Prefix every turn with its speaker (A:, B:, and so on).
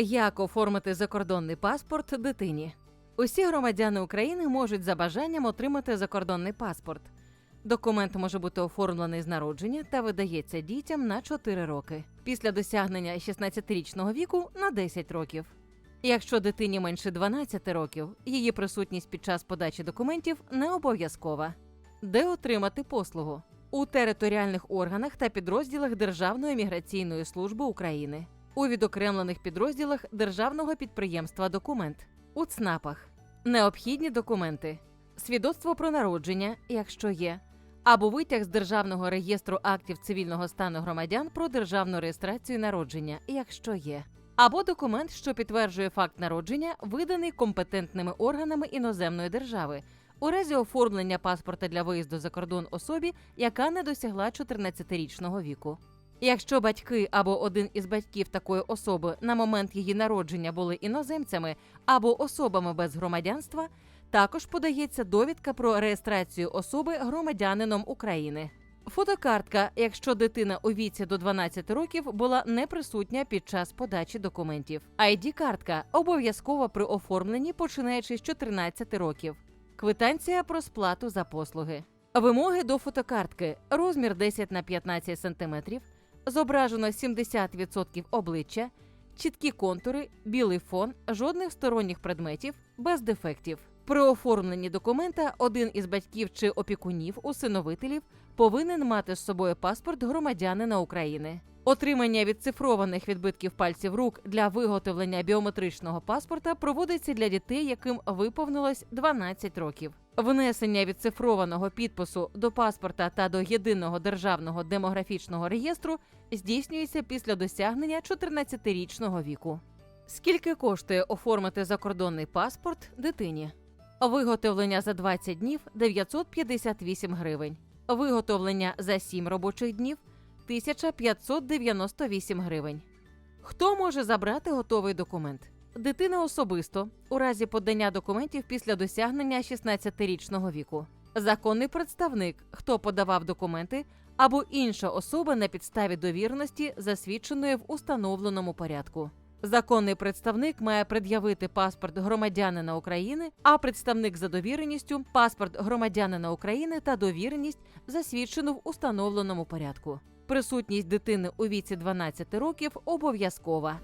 A: Як оформити закордонний паспорт дитині? Усі громадяни України можуть за бажанням отримати закордонний паспорт. Документ може бути оформлений з народження та видається дітям на 4 роки. Після досягнення 16-річного віку на 10 років. Якщо дитині менше 12 років, її присутність під час подачі документів не обов'язкова. Де отримати послугу? У територіальних органах та підрозділах Державної міграційної служби України, у відокремлених підрозділах Державного підприємства Документ, у ЦНАПах. Необхідні документи: свідоцтво про народження, якщо є, або витяг з Державного реєстру актів цивільного стану громадян про державну реєстрацію народження, якщо є, або документ, що підтверджує факт народження, виданий компетентними органами іноземної держави. У разі оформлення паспорта для виїзду за кордон особі, яка не досягла 14-річного віку. Якщо батьки або один із батьків такої особи на момент її народження були іноземцями або особами без громадянства, також подається довідка про реєстрацію особи громадянином України. Фотокартка, якщо дитина у віці до 12 років була не присутня під час подачі документів. id картка обов'язкова при оформленні, починаючи з 14 років. Квитанція про сплату за послуги. Вимоги до фотокартки: розмір 10 на 15 см, зображено 70% обличчя, чіткі контури, білий фон, жодних сторонніх предметів, без дефектів. При оформленні документа один із батьків чи опікунів усиновителів повинен мати з собою паспорт громадянина України. Отримання відцифрованих відбитків пальців рук для виготовлення біометричного паспорта проводиться для дітей, яким виповнилось 12 років. Внесення відцифрованого підпису до паспорта та до єдиного державного демографічного реєстру здійснюється після досягнення 14-річного віку. Скільки коштує оформити закордонний паспорт дитині? Виготовлення за 20 днів 958 гривень. Виготовлення за 7 робочих днів 1598 гривень. Хто може забрати готовий документ? Дитина особисто у разі подання документів після досягнення 16-річного віку. Законний представник, хто подавав документи, або інша особа на підставі довіреності, засвідченої в установленому порядку. Законний представник має пред'явити паспорт громадянина України, а представник за довіреністю паспорт громадянина України та довіреність, засвідчену в установленому порядку. Присутність дитини у віці 12 років обов'язкова.